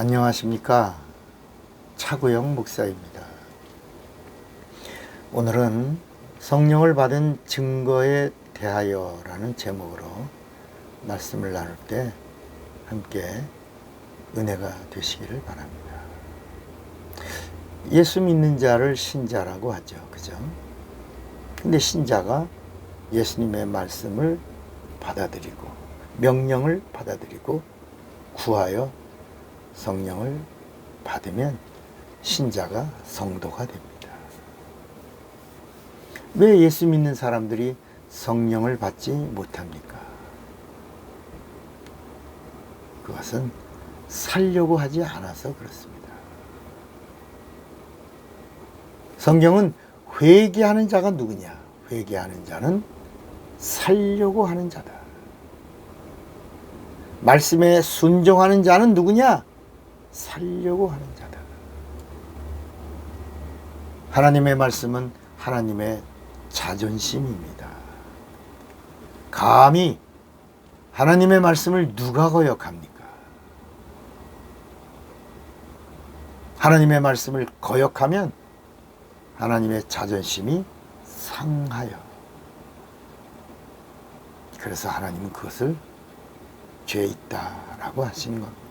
안녕하십니까. 차구영 목사입니다. 오늘은 성령을 받은 증거에 대하여 라는 제목으로 말씀을 나눌 때 함께 은혜가 되시기를 바랍니다. 예수 믿는 자를 신자라고 하죠. 그죠? 근데 신자가 예수님의 말씀을 받아들이고 명령을 받아들이고 구하여 성령을 받으면 신자가 성도가 됩니다. 왜 예수 믿는 사람들이 성령을 받지 못합니까? 그것은 살려고 하지 않아서 그렇습니다. 성경은 회개하는 자가 누구냐? 회개하는 자는 살려고 하는 자다. 말씀에 순종하는 자는 누구냐? 살려고 하는 자다. 하나님의 말씀은 하나님의 자존심입니다. 감히 하나님의 말씀을 누가 거역합니까? 하나님의 말씀을 거역하면 하나님의 자존심이 상하여. 그래서 하나님은 그것을 죄 있다라고 하시는 겁니다.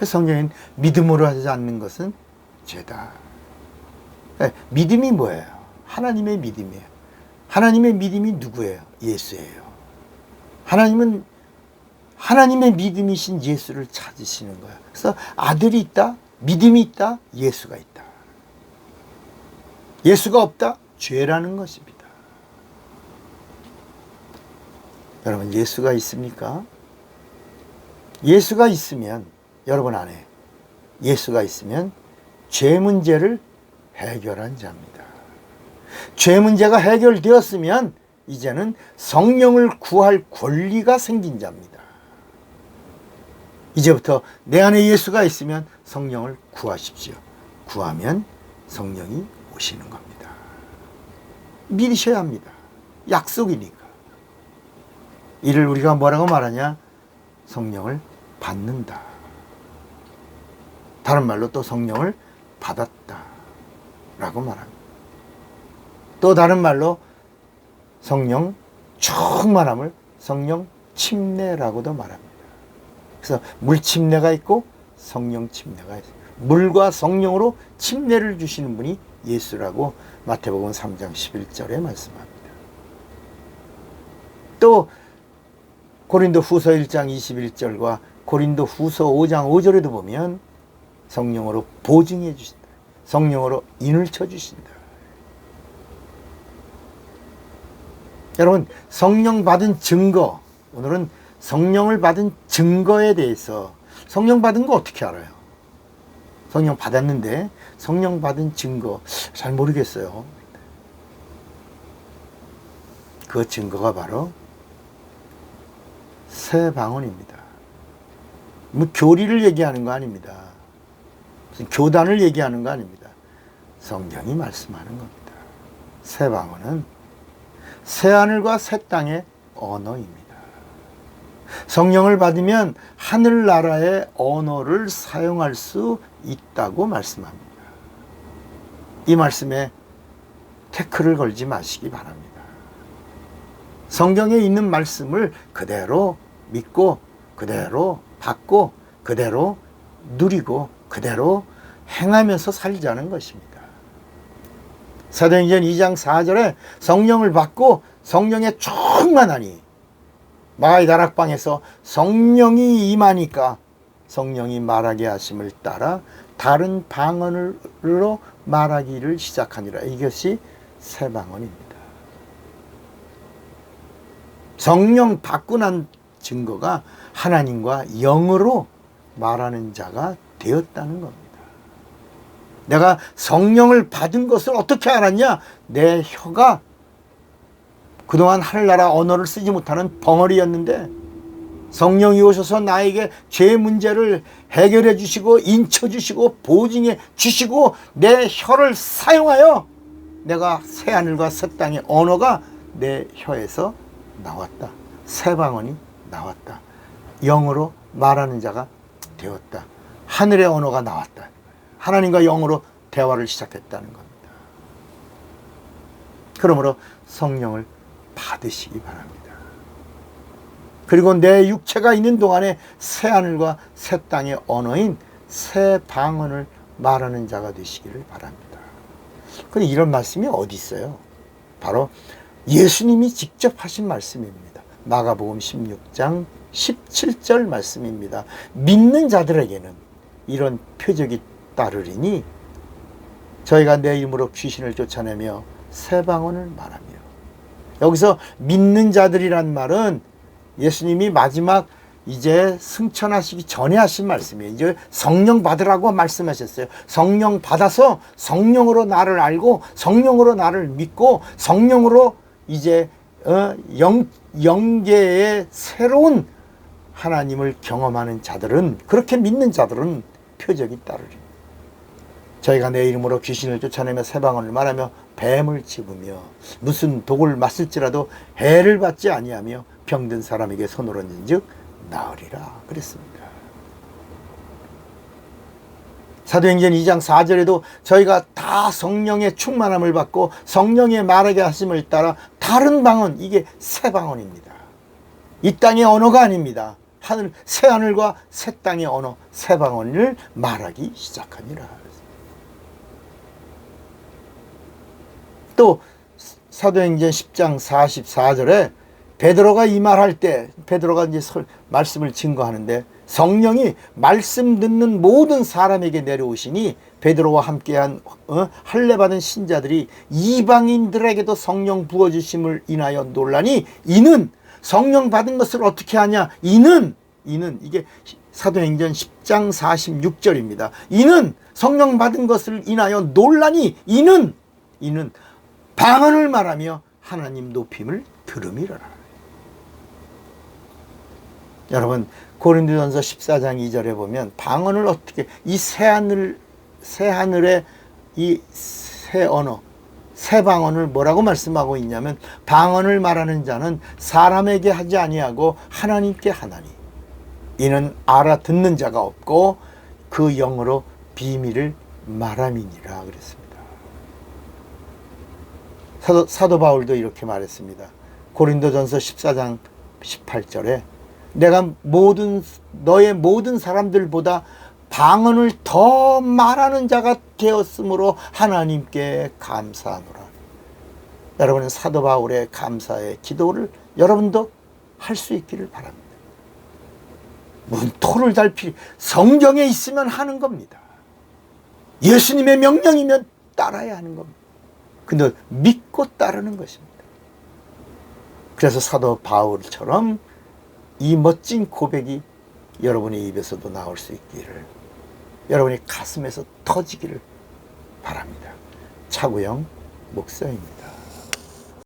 그 성경엔 믿음으로 하지 않는 것은 죄다. 네, 믿음이 뭐예요? 하나님의 믿음이에요. 하나님의 믿음이 누구예요? 예수예요. 하나님은 하나님의 믿음이신 예수를 찾으시는 거예요. 그래서 아들이 있다, 믿음이 있다, 예수가 있다. 예수가 없다? 죄라는 것입니다. 여러분, 예수가 있습니까? 예수가 있으면, 여러분 안에 예수가 있으면 죄 문제를 해결한 자입니다. 죄 문제가 해결되었으면 이제는 성령을 구할 권리가 생긴 자입니다. 이제부터 내 안에 예수가 있으면 성령을 구하십시오. 구하면 성령이 오시는 겁니다. 믿으셔야 합니다. 약속이니까. 이를 우리가 뭐라고 말하냐? 성령을 받는다. 다른 말로 또 성령을 받았다. 라고 말합니다. 또 다른 말로 성령 충만함을 성령 침례라고도 말합니다. 그래서 물 침례가 있고 성령 침례가 있어요. 물과 성령으로 침례를 주시는 분이 예수라고 마태복음 3장 11절에 말씀합니다. 또 고린도 후서 1장 21절과 고린도 후서 5장 5절에도 보면 성령으로 보증해 주신다. 성령으로 인을 쳐 주신다. 여러분, 성령 받은 증거, 오늘은 성령을 받은 증거에 대해서 성령 받은 거 어떻게 알아요? 성령 받았는데 성령 받은 증거 잘 모르겠어요. 그 증거가 바로 새 방언입니다. 뭐 교리를 얘기하는 거 아닙니다. 교단을 얘기하는 거 아닙니다. 성경이 말씀하는 겁니다. 새 방언은 새 하늘과 새 땅의 언어입니다. 성령을 받으면 하늘 나라의 언어를 사용할 수 있다고 말씀합니다. 이 말씀에 태클을 걸지 마시기 바랍니다. 성경에 있는 말씀을 그대로 믿고 그대로 받고 그대로 누리고 그대로 행하면서 살자는 것입니다. 사도행전 2장 4절에 성령을 받고 성령에 충만하니 마가의 다락방에서 성령이 임하니까 성령이 말하게 하심을 따라 다른 방언으로 말하기를 시작하니라. 이것이 새 방언입니다. 성령 받고 난 증거가 하나님과 영으로 말하는 자가 되었다는 겁니다. 내가 성령을 받은 것을 어떻게 알았냐? 내 혀가 그동안 하늘나라 언어를 쓰지 못하는 벙어리였는데 성령이 오셔서 나에게 죄 문제를 해결해 주시고 인쳐 주시고 보증해 주시고 내 혀를 사용하여 내가 새 하늘과 새 땅의 언어가 내 혀에서 나왔다. 새 방언이 나왔다. 영으로 말하는 자가 되었다. 하늘의 언어가 나왔다. 하나님과 영으로 대화를 시작했다는 겁니다. 그러므로 성령을 받으시기 바랍니다. 그리고 내 육체가 있는 동안에 새 하늘과 새 땅의 언어인 새 방언을 말하는 자가 되시기를 바랍니다. 근데 이런 말씀이 어디 있어요? 바로 예수님이 직접 하신 말씀입니다. 마가복음 16장 17절 말씀입니다. 믿는 자들에게는 이런 표적이 따르리니 저희가 내 이름으로 귀신을 쫓아내며 새 방언을 말하며 여기서 믿는 자들이란 말은 예수님이 마지막 이제 승천하시기 전에 하신 말씀이에요. 이제 성령 받으라고 말씀하셨어요. 성령 받아서 성령으로 나를 알고 성령으로 나를 믿고 성령으로 이제 어, 영 영계의 새로운 하나님을 경험하는 자들은 그렇게 믿는 자들은 표적이 따르리. 저희가 내 이름으로 귀신을 쫓아내며 새방언을 말하며 뱀을 집으며 무슨 독을 맞을지라도 해를 받지 아니하며 병든 사람에게 손을 얹은즉 나으리라 그랬습니다. 사도행전 2장 4절에도 저희가 다 성령의 충만함을 받고 성령의 말하게 하심을 따라 다른 방언 이게 새 방언입니다. 이 땅의 언어가 아닙니다. 하늘 새 하늘과 새 땅의 언어 새 방언을 말하기 시작하니라. 또 사도행전 10장 44절에 베드로가 이 말할 때 베드로가 이제 설, 말씀을 증거하는데 성령이 말씀 듣는 모든 사람에게 내려오시니 베드로와 함께한 어? 할례 받은 신자들이 이방인들에게도 성령 부어 주심을 인하여 논란이 이는 성령 받은 것을 어떻게 하냐 이는 이는 이게 사도행전 10장 46절입니다. 이는 성령 받은 것을 인하여 논란이 이는 이는 방언을 말하며 하나님 높임을 들음이라. 여러분 고린도전서 14장 2절에 보면 방언을 어떻게 이 새 하늘 새 하늘의 이 새 언어 새 방언을 뭐라고 말씀하고 있냐면 방언을 말하는 자는 사람에게 하지 아니하고 하나님께 하나니 이는 알아듣는 자가 없고 그 영으로 비밀을 말함이니라 그랬습니다. 사도, 사도 바울도 이렇게 말했습니다. 고린도전서 14장 18절에 내가 모든 너의 모든 사람들보다 방언을 더 말하는 자가 되었으므로 하나님께 감사하노라. 여러분은 사도 바울의 감사의 기도를 여러분도 할 수 있기를 바랍니다. 무슨 토를 달 필요 성경에 있으면 하는 겁니다. 예수님의 명령이면 따라야 하는 겁니다. 근데 믿고 따르는 것입니다. 그래서 사도 바울처럼 이 멋진 고백이 여러분의 입에서도 나올 수 있기를 여러분의 가슴에서 터지기를 바랍니다. 차구영 목사입니다.